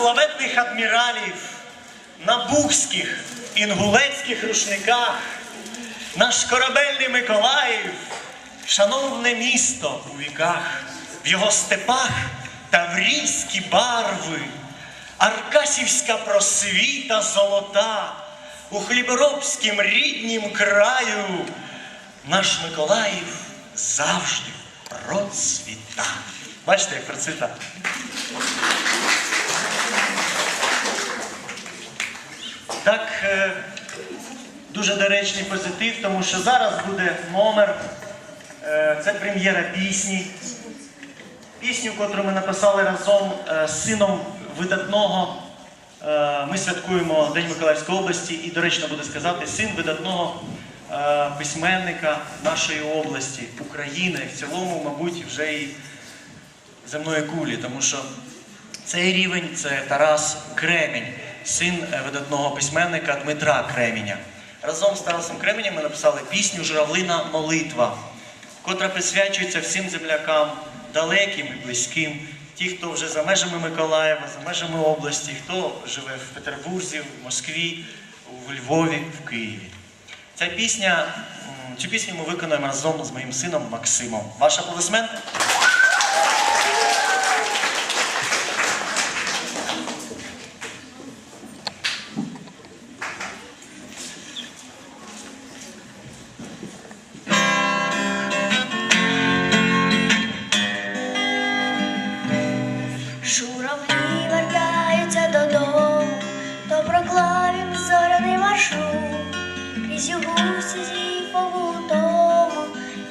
славетних адміралів, на бухських, інгулецьких рушниках, наш корабельний Миколаїв, шановне місто у віках, в його степах таврійські барви, Аркасівська просвіта золота, у хліборобськім ріднім краю, наш Миколаїв завжди процвіта. Бачите, як процвіта. Так, е, дуже доречний позитив, тому що зараз буде номер. е, Це прем'єра пісні. Пісню, яку ми написали разом е, з сином видатного. Ми святкуємо День Миколаївської області, і доречно буде сказати, син видатного письменника нашої області, України, в цілому, мабуть, вже і земної кулі, тому що цей рівень це Тарас Кремінь, син е, видатного письменника Дмитра Креміня. Разом з Тарасом Кременем ми написали пісню Журавлина молитва, котра присвячується всім землякам, далеким і близьким, ті, хто вже за межами Миколаєва, за межами області, хто живе в Петербурзі, в Москві, в Львові, в Києві. Ця пісня, цю пісню ми виконуємо разом з моїм сином Максимом. Ваш аплодисмент? Крізь гусі зі повутому,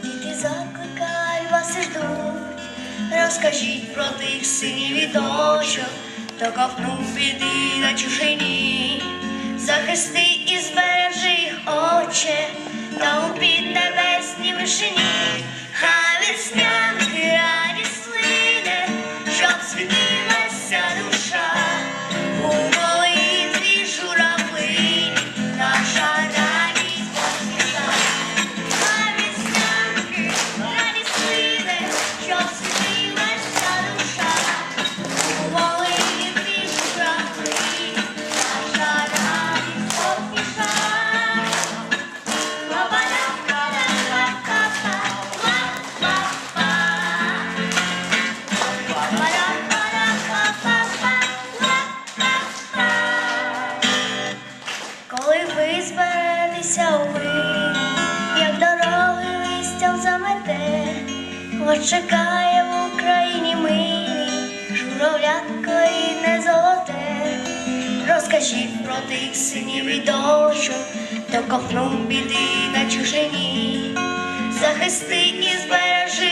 діти закликають вас ідуть. Розкажіть про тих синів і дочок, то ковнув біди на чужині, захисти і збережи їх, Отче, та у піднебесній вишині, вас чекає в Україні милі, журавлятко і не золоте. Розкажіть про тих синів і дочок, ковнув біди на чужині, захисти і збережи